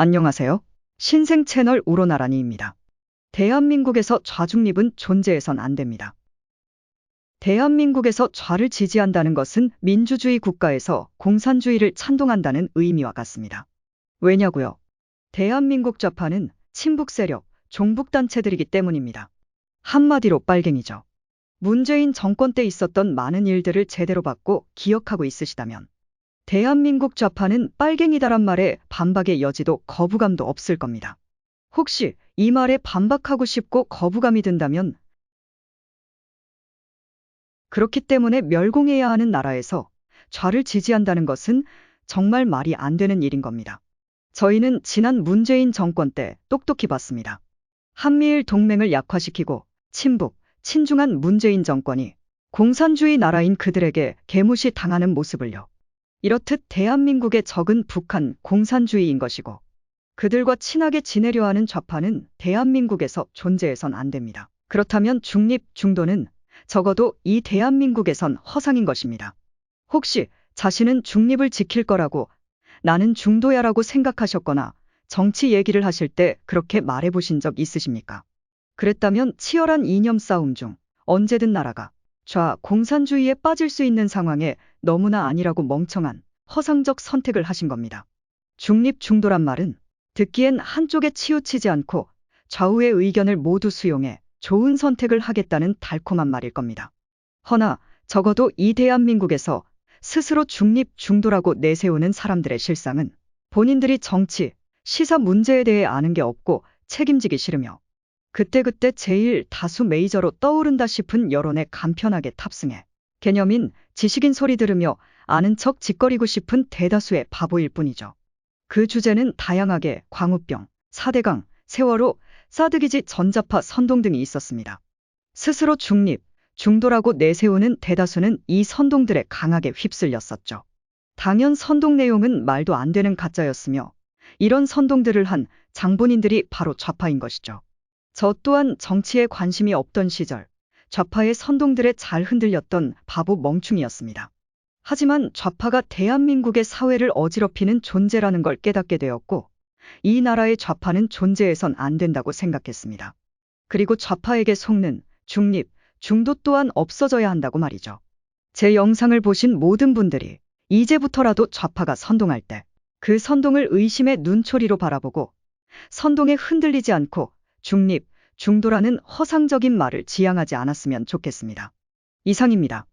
안녕하세요. 신생 채널 우로나라니입니다. 대한민국에서 좌중립은 존재해선 안 됩니다. 대한민국에서 좌를 지지한다는 것은 민주주의 국가에서 공산주의를 찬동한다는 의미와 같습니다. 왜냐고요? 대한민국 좌파는 친북 세력, 종북 단체들이기 때문입니다. 한마디로 빨갱이죠. 문재인 정권 때 있었던 많은 일들을 제대로 받고 기억하고 있으시다면 대한민국 좌파는 빨갱이다란 말에 반박의 여지도 거부감도 없을 겁니다. 혹시 이 말에 반박하고 싶고 거부감이 든다면 그렇기 때문에 멸공해야 하는 나라에서 좌를 지지한다는 것은 정말 말이 안 되는 일인 겁니다. 저희는 지난 문재인 정권 때 똑똑히 봤습니다. 한미일 동맹을 약화시키고 친북, 친중한 문재인 정권이 공산주의 나라인 그들에게 개무시 당하는 모습을요. 이렇듯 대한민국의 적은 북한 공산주의인 것이고 그들과 친하게 지내려 하는 좌파는 대한민국에서 존재해선 안 됩니다. 그렇다면 중립, 중도는 적어도 이 대한민국에선 허상인 것입니다. 혹시 자신은 중립을 지킬 거라고 나는 중도야라고 생각하셨거나 정치 얘기를 하실 때 그렇게 말해보신 적 있으십니까? 그랬다면 치열한 이념 싸움 중 언제든 나라가 좌 공산주의에 빠질 수 있는 상황에 너무나 아니라고 멍청한 허상적 선택을 하신 겁니다. 중립 중도란 말은 듣기엔 한쪽에 치우치지 않고 좌우의 의견을 모두 수용해 좋은 선택을 하겠다는 달콤한 말일 겁니다. 허나 적어도 이 대한민국에서 스스로 중립 중도라고 내세우는 사람들의 실상은 본인들이 정치, 시사 문제에 대해 아는 게 없고 책임지기 싫으며 그때그때 제일 다수 메이저로 떠오른다 싶은 여론에 간편하게 탑승해 개념인 지식인 소리 들으며 아는 척 짓거리고 싶은 대다수의 바보일 뿐이죠. 그 주제는 다양하게 광우병, 사대강, 세월호, 사드기지 전자파 선동 등이 있었습니다. 스스로 중립, 중도라고 내세우는 대다수는 이 선동들에 강하게 휩쓸렸었죠. 당연 선동 내용은 말도 안 되는 가짜였으며 이런 선동들을 한 장본인들이 바로 좌파인 것이죠. 저 또한 정치에 관심이 없던 시절 좌파의 선동들에 잘 흔들렸던 바보 멍충이었습니다. 하지만 좌파가 대한민국의 사회를 어지럽히는 존재라는 걸 깨닫게 되었고 이 나라의 좌파는 존재해선 안 된다고 생각했습니다. 그리고 좌파에게 속는 중립, 중도 또한 없어져야 한다고 말이죠. 제 영상을 보신 모든 분들이 이제부터라도 좌파가 선동할 때 그 선동을 의심의 눈초리로 바라보고 선동에 흔들리지 않고 중립, 중도라는 허상적인 말을 지향하지 않았으면 좋겠습니다. 이상입니다.